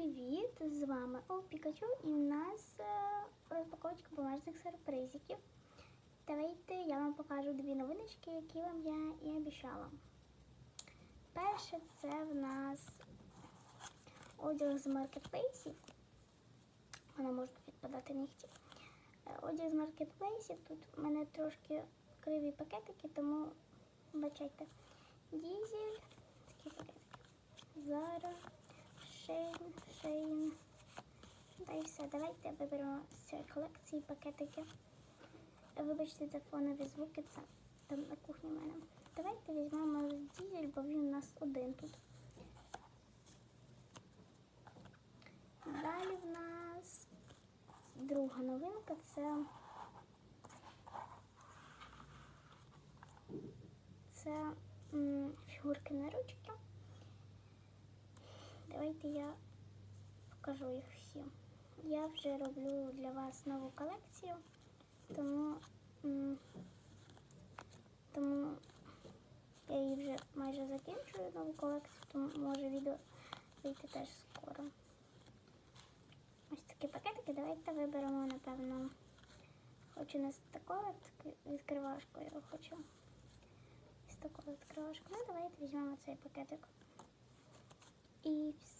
привіт! З вами Ол Пікачу і в нас е, розпаковочка бумажних сюрпризиків. Давайте я вам покажу дві новиночки, які вам я і обіцяла. Перше це в нас одяг з маркетплейсів. Вона може відпадати нігті. Е, Одяг з маркетплейсів. Тут в мене трошки криві пакетики, тому бачайте. Дізель, такі пакетики. Зара. Шейн, Шейн. Та і все. Давайте виберемо з цієї колекції пакетики. Вибачте за фонові звуки, це там на кухні в мене. Давайте візьмемо дізель, бо він у нас один тут. Далі в нас друга новинка це. Це фігурки на ручки. Давайте я покажу їх всі. Я вже роблю для вас нову колекцію, тому, тому я її вже майже закінчую нову колекцію, тому може відео вийти теж скоро. Ось такі пакетики. Давайте виберемо, напевно, хочу не з такою відкривашкою, я хочу з такою відкривашкою. Ну, давайте візьмемо цей пакетик. І все.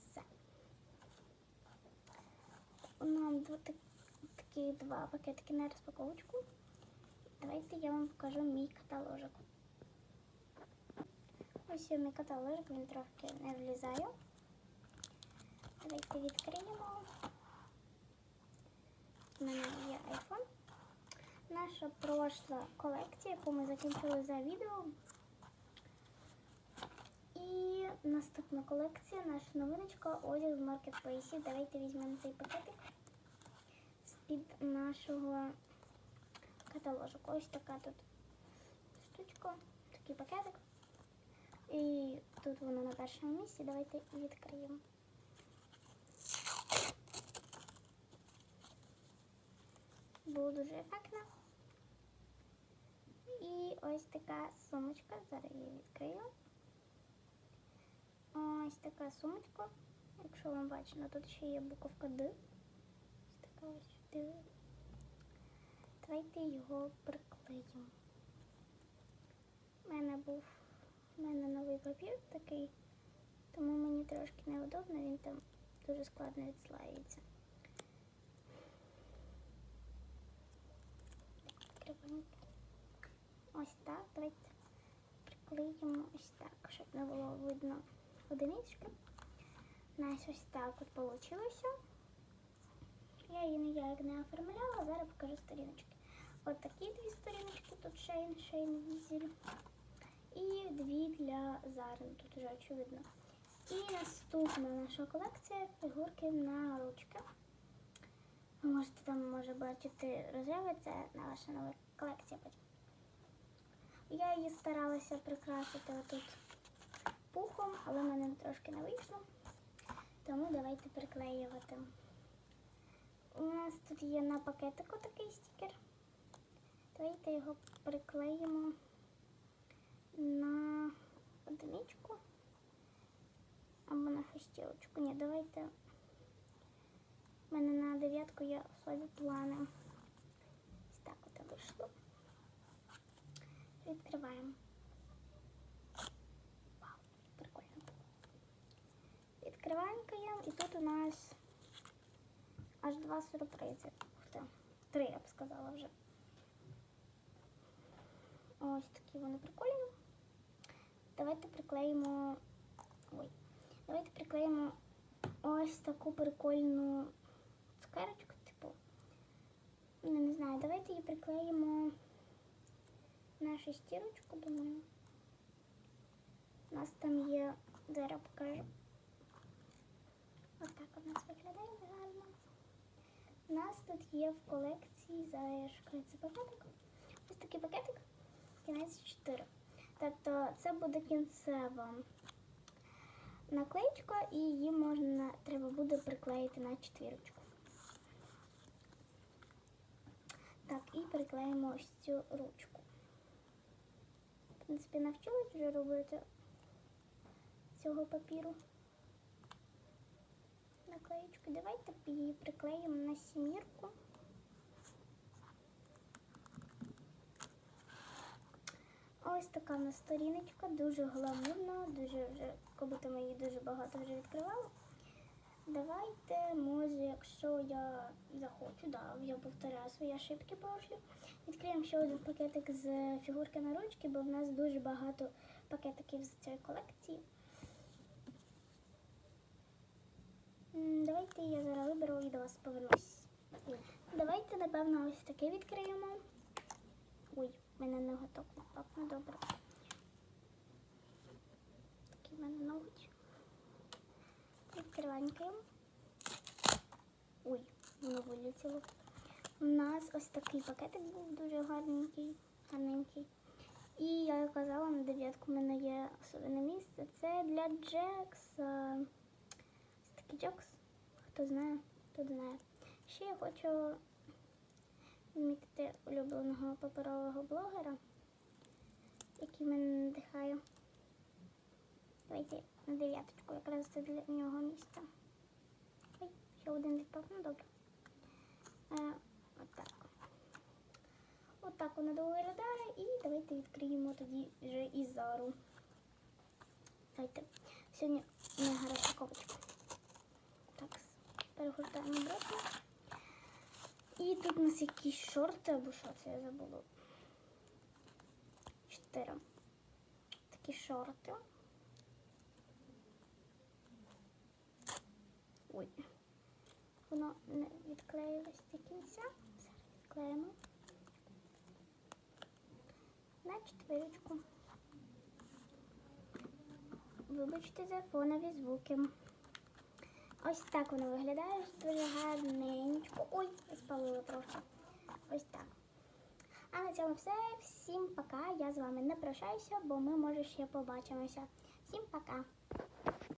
Нам такі два пакетики на розпаковочку. Давайте я вам покажу мій каталожик. Ось мій каталожик, він трохи не влізає. Давайте відкриємо. У мене є iPhone. Наша прошла колекція, яку ми закінчили за відео. Наступна колекція, наша новиночка, одяг з маркетплейсів. Давайте візьмемо цей пакетик з-під нашого каталожку. Ось така тут штучка, такий пакетик. І тут воно на першому місці. Давайте відкриємо. Було дуже ефектно. І ось така сумочка. Зараз я її відкрию. Ось така сумочка. Якщо вам бачено, тут ще є буковка Д. Ось така ось Д. Давайте його приклеїмо. У мене був у мене новий папір такий, тому мені трошки неудобно, він там дуже складно відслаюється. Ось так. Давайте приклеїмо ось так, щоб не було видно одинички. У ось так от вийшло. Я її ніяк не оформляла, зараз покажу сторіночки. От такі дві сторіночки, тут шейн, шейн, візель. І дві для Зари, тут вже очевидно. І наступна наша колекція фігурки на ручки. Ви можете там може бачити рожеве, це наша нова колекція. Я її старалася прикрасити отут пухом, але в мене трошки не вийшло. Тому давайте приклеювати. У нас тут є на пакетику такий стікер. Давайте його приклеїмо на одиничку або на шестілочку. Ні, давайте. У мене на дев'ятку є особі плани. Ось так от вийшло. Відкриваємо. І тут у нас аж два сюрпризи. Три, я б сказала вже. Ось такі вони прикольні. Давайте приклеїмо. Ой. Давайте приклеїмо ось таку прикольну цукерочку, типу. Ну, не знаю, давайте її приклеїмо на шестірочку, думаю. У нас там є, зараз покажу. Ось так у нас виглядає гарно. У нас тут є в колекції шукається пакетик. Ось такий пакетик. Кінець 4. Тобто це буде кінцева наклеїчка і її можна треба буде приклеїти на четвірочку. Так, і приклеїмо ось цю ручку. В принципі, навчилась вже робити цього папіру. Сторіночку. Давайте її приклеїмо на сімірку. Ось така в нас сторіночка, дуже гламурна, дуже вже, будто ми її дуже багато вже відкривали. Давайте, може, якщо я захочу, да, я повторяю свої ошибки прошлі. Відкриємо ще один пакетик з фігурки на ручки, бо в нас дуже багато пакетиків з цієї колекції. М, Давайте я зараз виберу і до вас повернусь. Давайте, напевно, ось таке відкриємо. Ой, мене ноготок впав. Ну добре. Такий в мене ноготь. Відкриванькаємо. Ой, воно вилетіло. У нас ось такий пакетик був дуже гарненький, гарненький. І я казала, на дев'ятку в мене є особливе місце. Це для Джекса. Такий Хто знає, хто знає. Ще я хочу відмітити улюбленого паперового блогера, який мене надихає. Давайте на дев'яточку, якраз це для нього місце. Ой, ще один відпав, ну добре. Е, отак. Отак воно виглядає. І давайте відкриємо тоді вже і зару. Давайте. Сьогодні мега розпаковочка. Так, перегортаємо обратно. І тут у нас якісь шорти, або що це я забула. Чотири. Такі шорти. Ой. Воно не відклеїлось до кінця. Зараз відклеїмо. На четвірочку. Вибачте за фонові звуки. Ось так воно виглядає, дуже гарненько. Ой, спалила трохи. Ось так. А на цьому все. Всім пока. Я з вами не прощаюся, бо ми може ще побачимося. Всім пока.